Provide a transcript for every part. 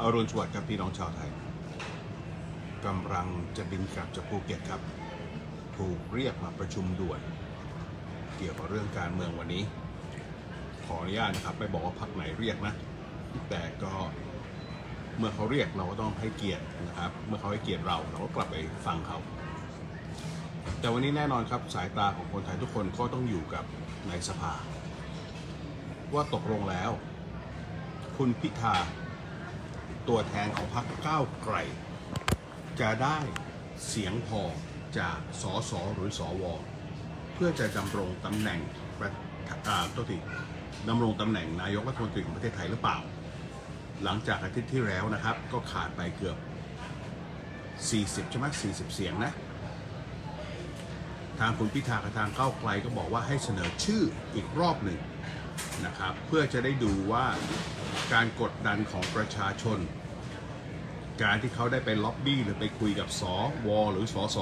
อรุณสวัสดิ์ครับพี่น้องชาวไทยกำลังจะบินกลับจากภูเก็ตครับ ถูกเรียกมาประชุมด่วน เกี่ยวกับเรื่องการเมืองวันนี้ ขออนุญาตนะครับไม่บอกว่าพักไหนเรียกนะ แต่ก็เมื่อเขาเรียกเราก็ต้องให้เกียรตินะครับ เมื่อเขาให้เกียรติเราเราก็กลับไปฟังเขา แต่วันนี้แน่นอนครับสายตาของคนไทยทุกคนก็ต้องอยู่กับในสภา ว่าตกลงแล้ว คุณพิธา ตัวแทนของพรรคก้าวไกล จะได้เสียงพอจากสสหรือสวเพื่อจะดำรงตำแหน่งประอ่าตัวทีดำรงตำแหน่งนายกรัฐมนตรีของประเทศไทยหรือเปล่า หลังจากอาทิตย์ที่แล้วนะครับ ก็ขาดไปเกือบ 40ใช่ไหม40 เสียงนะ ทางคุณพิธากับทางก้าวไกลก็บอกว่าให้เสนอชื่ออีกรอบหนึ่ง นะครับเพื่อจะได้ดูว่าการกดดันของประชาชน การที่เขาได้ไปล็อบบี้หรือไปคุยกับสวหรือสส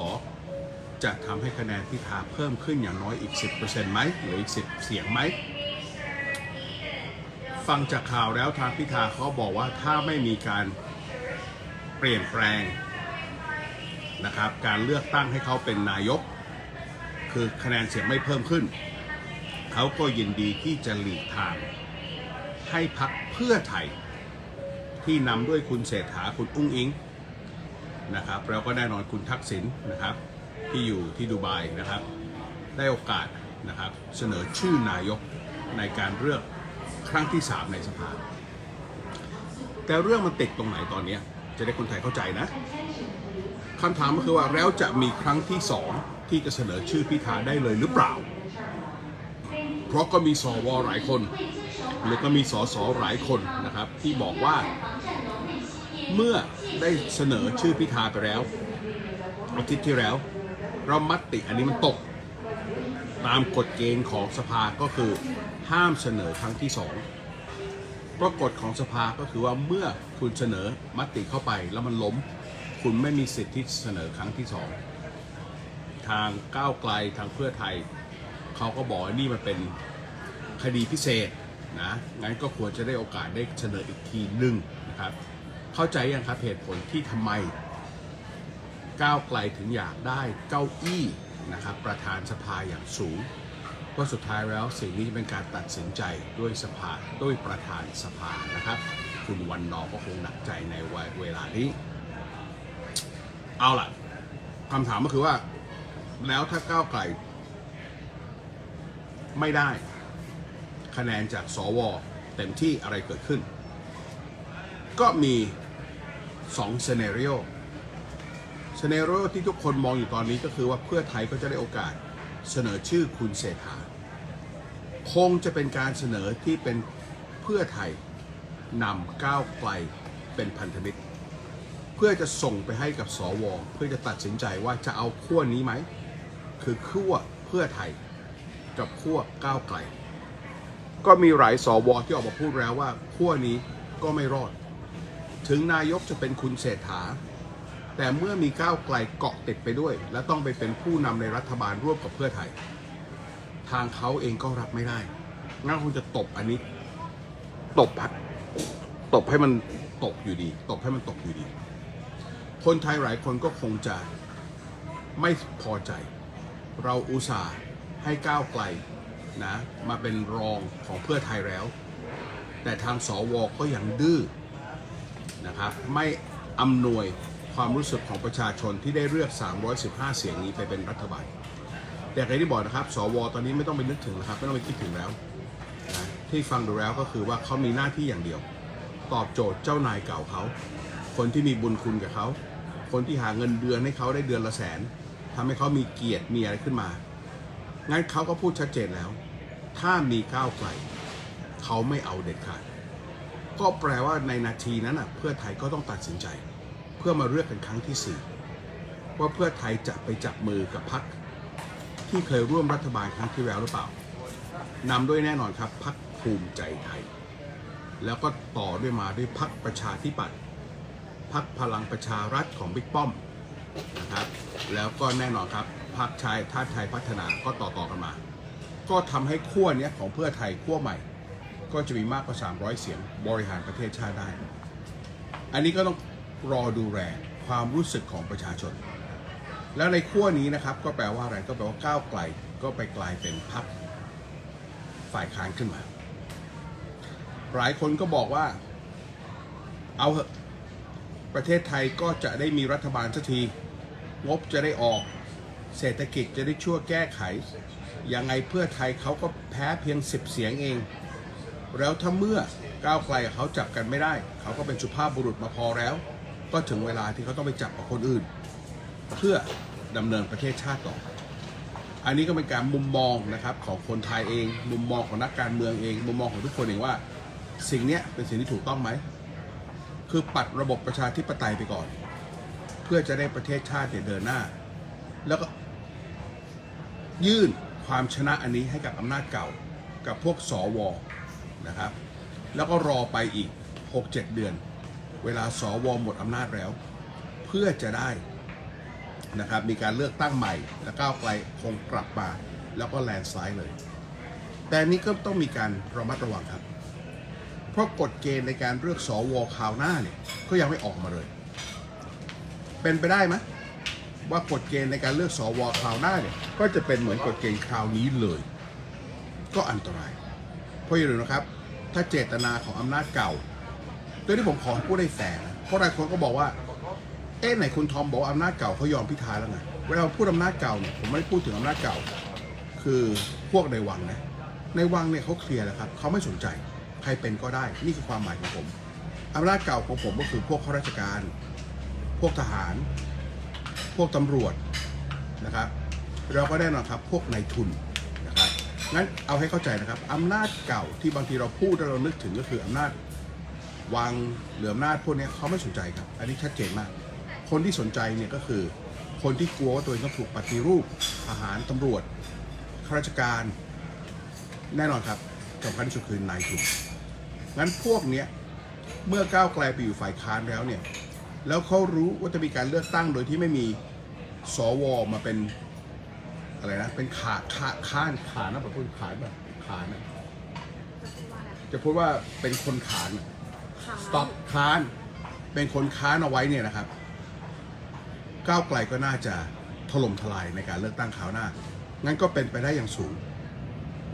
จะทำให้คะแนนพิธาเพิ่มขึ้นอย่างน้อยอีก 10%ไหมหรืออีก 10 เสียงไหม ฟังจากข่าวแล้วทางพิธาเขาบอกว่าถ้าไม่มีการเปลี่ยนแปลงนะครับการเลือกตั้งให้เขาเป็นนายก คือคะแนนเสียงไม่เพิ่มขึ้น เขาก็ยินดีที่จะหลีกทาง ให้พักเพื่อไทย ที่นำด้วยคุณเศรษฐาคุณอุ้งอิงนะครับแล้วก็แน่นอนคุณทักษิณนะครับ ที่อยู่ที่ดูไบนะครับ ได้โอกาสนะครับเสนอชื่อนายกในการเลือกครั้งที่ 3 ในสภา แต่เรื่องมันติดตรงไหนตอนนี้ จะได้คนไทยเข้าใจนะคำถามก็คือว่าแล้วจะมีครั้งที่สองที่จะเสนอชื่อพิธาได้เลยหรือเปล่า เพราะก็มีสวหลายคน หรือก็มีสสหลายคนนะครับ ที่บอกว่า เมื่อได้เสนอชื่อพิธาไปแล้วอาทิตย์ที่แล้ว เรามัตติอันนี้มันตก ตามกฎเกณฑ์ของสภาก็คือห้ามเสนอครั้งที่สองเพราะกฎของสภาก็คือว่าเมื่อคุณเสนอมติเข้าไปแล้วมันล้ม คุณไม่มีสิทธิ์ที่เสนอครั้งที่สองทางก้าวไกลทางเพื่อไทย เขาก็บอกว่านี่มันเป็นคดีพิเศษนะงั้นก็ควรจะได้โอกาสได้เสนออีกทีหนึ่งนะครับ เข้าใจยังครับเหตุผลที่ทำไมก้าวไกลถึงอยากได้เก้าอี้นะครับประธานสภาอย่างสูงเพราะสุดท้ายแล้วสิ่งนี้เป็นการตัดสินใจด้วยสภาด้วยประธานสภานะครับ คุณวันนอก็คงหนักใจในเวลานี้ เอาล่ะคำถามก็คือว่า แล้วถ้าก้าวไกล ไม่ได้ คะแนนจากสวเต็มที่อะไรเกิดขึ้น ก็มี2 scenario scenario ที่ทุกคนมองอยู่ตอนนี้ก็คือว่าเพื่อไทยก็จะได้โอกาสเสนอชื่อคุณเศรษฐา คงจะเป็นการเสนอที่เป็นเพื่อไทยนำก้าวไกลเป็นพันธมิตร เพื่อจะส่งไปให้กับสว เพื่อจะตัดสินใจว่าจะเอาขั้วนี้ไหม คือขั้วเพื่อไทย กับขั้วก้าวไกล ก็มีหลายสวที่ออกมาพูดแล้วว่าขั้วนี้ก็ไม่รอด ถึงนายกจะเป็นคุณเศรษฐา แต่เมื่อมีก้าวไกลเกาะติดไปด้วย และต้องไปเป็นผู้นำในรัฐบาลร่วมกับเพื่อไทย ทางเขาเองก็รับไม่ได้งั้นคงจะตบอันนี้ ตบอะตบให้มันตกอยู่ดี ตบให้มันตกอยู่ดี คนไทยหลายคนก็คงจะไม่พอใจ เราอุตส่าห์ ให้ก้าวไกลนะมาเป็นรองของเพื่อไทยแล้ว แต่ทางสวก็ยังดื้อนะครับไม่อำนวยความรู้สึกของประชาชนที่ได้เลือก 315 เสียงนี้ไปเป็นรัฐบาล แต่ใครที่บอกนะครับ สว ตอนนี้ไม่ต้องไปนึกถึงนะครับ ไม่ต้องไปคิดถึงแล้วนะที่ฟังดูแล้วก็คือว่าเขามีหน้าที่อย่างเดียว ตอบโจทย์เจ้านายเก่าเขา คนที่มีบุญคุณกับเขา คนที่หาเงินเดือนให้เขาได้เดือนละแสนทำให้เขามีเกียรติมีอะไรขึ้นมา งั้นเขาก็พูดชัดเจนแล้ว ถ้ามีก้าวไกลเขาไม่เอาเด็ดขาด ก็แปลว่าในนาทีนั้นอะเพื่อไทยก็ต้องตัดสินใจ เพื่อมาเลือกกันครั้งที่สี่ว่าเพื่อไทยจะไปจับมือกับพรรคที่เคยร่วมรัฐบาลครั้งที่แล้วหรือเปล่านำด้วยแน่นอนครับพรรคภูมิใจไทย แล้วก็ต่อด้วยมาด้วยพรรคประชาธิปัตย์พรรคพลังประชารัฐของบิ๊กป้อมนะครับ แล้วก็แน่นอนครับ พรรคชายท่าไทยพัฒนาก็ต่อต่อๆกันมา ก็ทำให้ขั้วเนี้ยของเพื่อไทยขั้วใหม่ ก็จะมีมากกว่า 300 เสียงบริหารประเทศชาติได้ อันนี้ก็ต้องรอดูแลความรู้สึกของประชาชน แล้วในขั้วนี้นะครับก็แปลว่าอะไรก็แปลว่าก้าวไกลก็ไปกลายเป็นพรรคฝ่ายค้านขึ้นมา หลายคนก็บอกว่าเอาเถอะประเทศไทยก็จะได้มีรัฐบาลสักที งบจะได้ออก เศรษฐกิจจะได้ช่วยแก้ไข ยังไงเพื่อไทยเขาก็แพ้เพียง 10 เสียงเอง แล้วถ้าเมื่อก้าวไกลเขาจับกันไม่ได้ เขาก็เป็นสุภาพบุรุษมาพอแล้ว ก็ถึงเวลาที่เขาต้องไปจับกับคนอื่น เพื่อดำเนินประเทศชาติต่อ อันนี้ก็เป็นการมุมมองนะครับของคนไทยเอง มุมมองของนักการเมืองเอง มุมมองของทุกคนเองว่า สิ่งนี้เป็นสิ่งที่ถูกต้องไหม คือปัดระบบประชาธิปไตยไปก่อน เพื่อจะได้ประเทศชาติเดินหน้า แล้วก็ ยื่นความชนะอันนี้ให้กับอำนาจเก่ากับพวกสวนะครับ แล้วก็รอไปอีก 6-7 เดือน เวลาสวหมดอำนาจแล้ว เพื่อจะได้นะครับมีการเลือกตั้งใหม่ และก้าวไกลคงกลับมาแล้วก็แลนด์สไลด์เลย แต่อันนี้ก็ต้องมีการระมัดระวังครับ เพราะกฎเกณฑ์ในการเลือกสวคราวหน้าเนี่ยก็ยังไม่ออกมาเลย เป็นไปได้ไหม ว่ากฎเกณฑ์ในการเลือกสวคราวหน้าเนี่ยก็จะเป็นเหมือนกฎเกณฑ์คราวนี้เลย ก็อันตราย เพราะอย่าลืมนะครับ ถ้าเจตนาของอำนาจเก่าโดยที่ผมขอพูดได้แฝงนะเพราะหลายคนก็บอกว่า เอ๊ะไหนคุณทอมบอกว่าอำนาจเก่าเขายอมพิธาแล้วไงเวลาพูดอำนาจเก่าเนี่ยผมไม่ได้พูดถึงอำนาจเก่า คือพวกในวังนะในวังเนี่ยเขาเคลียร์แล้วครับเขาไม่สนใจใครเป็นก็ได้นี่คือความหมายของผมอำนาจเก่าของผมก็คือพวกข้าราชการ พวกทหาร พวกตำรวจนะครับเราก็แน่นอนครับพวกนายทุนนะครับงั้นเอาให้เข้าใจนะครับอำนาจเก่าที่บางทีเราพูดแล้วเรานึกถึงก็คืออำนาจวังหรืออำนาจพวกนี้เขาไม่สนใจครับ อันนี้ชัดเจนมาก คนที่สนใจเนี่ยก็คือ คนที่กลัวว่าตัวเองต้องถูกปฏิรูปทหารตำรวจข้าราชการ แน่นอนครับสำคัญที่สุดคือนายทุนงั้นพวกเนี้ยเมื่อก้าวไกลไปอยู่ฝ่ายค้านแล้วเนี่ย แล้วเขารู้ว่าจะมีการเลือกตั้งโดยที่ไม่มีสวมาเป็นอะไรนะ เป็นขาขาค้านขานนะแบบพูดขานแบบขานนะจะพูดว่าเป็นคนขาน stop ค้านเป็นคนค้านเอาไว้เนี่ยนะครับ ก้าวไกลก็น่าจะถล่มทลายในการเลือกตั้งคราวหน้า งั้นก็เป็นไปได้อย่างสูง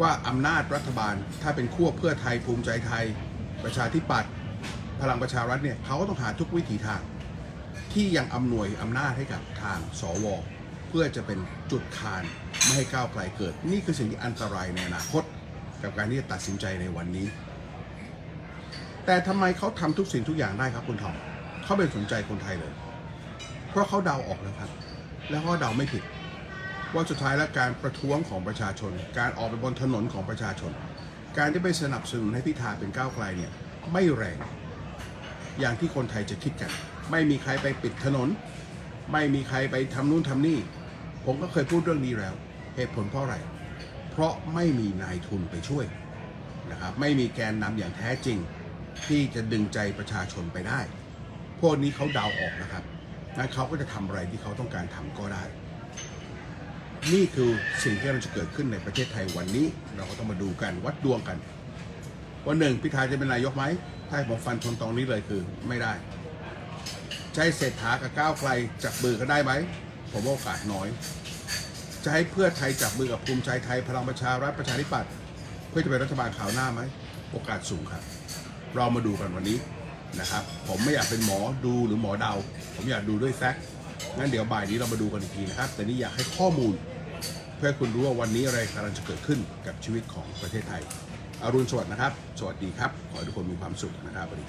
ว่าอำนาจรัฐบาลถ้าเป็นขั้วเพื่อไทยภูมิใจไทย ประชาธิปัตย์พลังประชารัฐเนี่ยเขาก็ต้องหาทุกวิถีทาง ที่ยังอำนวยอำนาจให้กับทางสว เพื่อจะเป็นจุดคานไม่ให้ก้าวไกลเกิด นี่คือสิ่งที่อันตรายในอนาคต กับการที่จะตัดสินใจในวันนี้ แต่ทำไมเขาทำทุกสิ่งทุกอย่างได้ครับคุณทอมเขาไม่สนใจคนไทยเลย เพราะเขาเดาออกแล้วครับ แล้วก็เดาไม่ผิด ว่าสุดท้ายแล้วการประท้วงของประชาชน การออกไปบนถนนของประชาชน การที่ไปสนับสนุนให้พิธาเป็นก้าวไกลเนี่ยไม่แรง อย่างที่คนไทยจะคิดกัน ไม่มีใครไปปิดถนน ไม่มีใครไปทำนู่นทำนี่ ผมก็เคยพูดเรื่องนี้แล้ว เหตุผลเพราะอะไร เพราะไม่มีนายทุนไปช่วยนะครับ ไม่มีแกนนำอย่างแท้จริง ที่จะดึงใจประชาชนไปได้ พวกนี้เขาเดาออกนะครับงั้นเขาก็จะทำอะไรที่เขาต้องการทำก็ได้ นี่คือสิ่งที่เราจะเกิดขึ้นในประเทศไทยวันนี้ เราก็ต้องมาดูกันวัดดวงกันวันหนึ่งพิธาจะเป็นนายกไหมถ้าผมฟันธงตรงนี้เลยคือไม่ได้ ใช้เศรษฐากับก้าวไกลจับมือกันได้ไหม ผมว่าโอกาสน้อย จะให้เพื่อไทยจับมือกับภูมิใจไทยพลังประชารัฐประชาธิปัตย์เพื่อจะเป็นรัฐบาลข่าวหน้าไหม โอกาสสูงครับ เรามาดูกันวันนี้นะครับ ผมไม่อยากเป็นหมอดูหรือหมอเดา ผมอยากดูด้วยแฟกต์งั้นเดี๋ยวบ่ายนี้เรามาดูกันอีกทีนะครับ แต่นี่อยากให้ข้อมูล เพื่อคุณรู้ว่าวันนี้อะไรกำลังจะเกิดขึ้นกับชีวิตของประเทศไทยอรุณสวัสดิ์นะครับ สวัสดีครับ ขอให้ทุกคนมีความสุขนะครับสวัสดีครับ